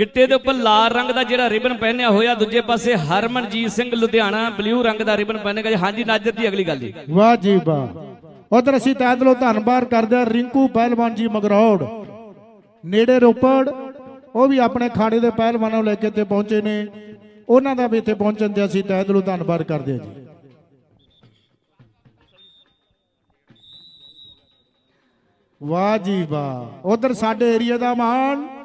ਗਿੱਟੇ ਦੇ ਉੱਪਰ ਲਾਲ ਰੰਗ ਦਾ ਜਿਹੜਾ ਰਿਬਨ ਪਹਿਨਿਆ ਹੋਇਆ, ਦੂਜੇ ਪਾਸੇ ਹਰਮਨਜੀਤ ਸਿੰਘ ਲੁਧਿਆਣਾ, ਬਲੂ ਰੰਗ ਦਾ ਰਿਬਨ ਪਹਿਨੇਗਾ ਹਾਂਜੀ, ਨਾਜਰ ਦੀ ਅਗਲੀ ਗੱਲ ਜੀ। ਵਾਹ ਜੀ ਵਾਹ। ਉਧਰ ਅਸੀਂ ਤਹਿ ਧੰਨਵਾਦ ਕਰਦੇ ਹਾਂ ਰਿੰਕੂ ਪਹਿਲਵਾਨ ਜੀ ਮਗਰੌੜ। ਨੇੜੇ ਰੋਪੜ, ਉਹ ਵੀ ਆਪਣੇ ਖਾੜੇ ਦੇ ਪਹਿਲਵਾਨਾਂ ਨੂੰ ਲੈ ਕੇ ਇੱਥੇ ਪਹੁੰਚੇ ਨੇ। ਉਹਨਾਂ ਦਾ ਵੀ ਇੱਥੇ ਪਹੁੰਚਣ ਤੇ ਅਸੀਂ ਤਹਿ ਦਿਲੋਂ ਧੰਨਵਾਦ ਕਰਦੇ ਹਾਂ ਜੀ। ਵਾਹ ਜੀ ਵਾਹ। ਉਧਰ ਸਾਡੇ ਏਰੀਆ ਦਾ ਮਾਣ।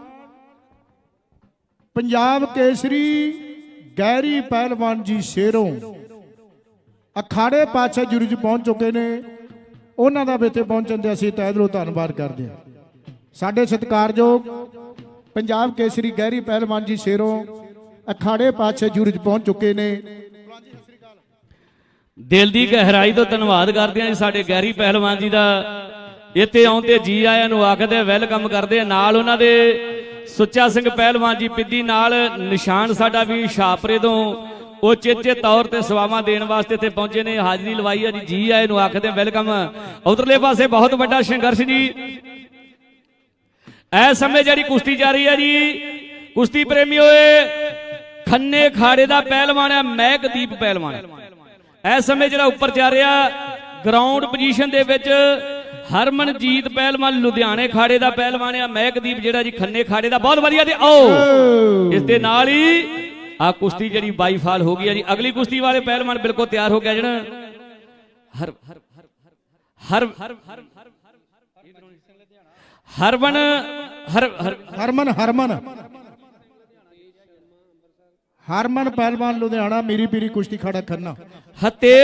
ਪੰਜਾਬ ਕੇਸਰੀ ਗਹਿਰੀ ਪਹਿਲਵਾਨ ਜੀ ਸ਼ੇਰੋਂ ਅਖਾੜੇ ਪਾਤਸ਼ਾਹ ਜੁਰੀ ਚ ਪਹੁੰਚ ਚੁੱਕੇ ਨੇ। ਉਹਨਾਂ ਦਾ ਵੀ ਇੱਥੇ ਪਹੁੰਚਣ ਤੇ ਅਸੀਂ ਤਹਿ ਦਿਲੋਂ ਧੰਨਵਾਦ ਕਰਦੇ ਹਾਂ। ਸਾਡੇ ਸਤਿਕਾਰਯੋਗ ਪੰਜਾਬ ਕੇਸਰੀ ਗਹਿਰੀ ਪਹਿਲਵਾਨ ਜੀ ਸ਼ੇਰੋਂ ਅਖਾੜੇ ਪਾਤਸ਼ਾਹ ਜੁਰੀ ਚ ਪਹੁੰਚ ਚੁੱਕੇ ਨੇ। ਦਿਲ ਦੀ ਗਹਿਰਾਈ ਤੋਂ ਧੰਨਵਾਦ ਕਰਦੇ ਹਾਂ ਜੀ ਸਾਡੇ ਗਹਿਰੀ ਪਹਿਲਵਾਨ ਜੀ ਦਾ। ਇੱਥੇ ਆਉਂਦੇ ਜੀ ਆਇਆਂ ਨੂੰ ਆਖਦੇ ਵੈਲਕਮ ਕਰਦੇ ਨਾਲ ਉਹਨਾਂ ਦੇ ਸੁੱਚਾ ਸਿੰਘ ਪਹਿਲਵਾਨ ਜੀ ਪਿੱਦੀ ਨਾਲ ਨਿਸ਼ਾਨ ਸਾਡਾ ਵੀ ਛਾਪਰੇ ਤੋਂ ਉਹ ਚੇਚੇ ਤੌਰ ਤੇ ਸਵਾਵਾਂ ਦੇਣ ਵਾਸਤੇ ਇੱਥੇ ਪਹੁੰਚੇ ਨੇ। ਹਾਜ਼ਰੀ ਲਵਾਈ ਆ ਜੀ ਜੀ ਆਇਆਂ ਨੂੰ ਆਖਦੇ ਵੈਲਕਮ ਉਧਰਲੇ ਪਾਸੇ ਬਹੁਤ ਵੱਡਾ ਸੰਘਰਸ਼ ਜੀ। ਇਸ ਸਮੇਂ ਜਿਹੜੀ ਕੁਸ਼ਤੀ ਜਾਰੀ ਹੈ ਜੀ, ਕੁਸ਼ਤੀ ਪ੍ਰੇਮੀ ਹੋਏ ਖੰਨੇ ਖਾੜੇ ਦਾ ਪਹਿਲਵਾਨ ਹੈ ਮਹਿਕਦੀਪ ਪਹਿਲਵਾਨ। ਇਸ ਸਮੇਂ ਜਿਹੜਾ ਉੱਪਰ ਜਾ ਰਿਹਾ ਗਰਾਊਂਡ ਪੋਜੀਸ਼ਨ ਦੇ ਵਿੱਚ ਹਰਮਨਜੀਤ ਪਹਿਲਵਾਨ ਲੁਧਿਆਣੇ ਖਾੜੇ ਦਾ ਪਹਿਲਵਾਨ ਹੈ ਮਹਿਕਦੀਪ ਜਿਹੜਾ ਜੀ ਖੰਨੇ ਖਾੜੇ ਦਾ ਬਹੁਤ ਵਧੀਆ ਤੇ ਆਓ। ਇਸ ਦੇ ਨਾਲ ਹੀ ਆ ਕੁਸ਼ਤੀ ਜਿਹੜੀ ਬਾਈਫਾਲ ਹੋ ਗਈ ਹੈ ਜੀ ਅਗਲੀ ਕੁਸ਼ਤੀ ਵਾਲੇ ਪਹਿਲਵਾਨ ਬਿਲਕੁਲ ਤਿਆਰ ਹੋ ਗਿਆ ਜਣ। ਹਰ ਹਰ ਹਰ ਹਰ ਹਰਵਨ ਹਰ ਹਰ ਹਰਮਨ ਹਰਮਨ। ਹਰਮਨ ਪਹਿਲਵਾਨ ਲੁਧਿਆਣਾ ਮੇਰੀ ਪੀਰੀ ਕੁਸ਼ਤੀ ਖਾੜਾ ਖੰਨਾ। ਹਤੇ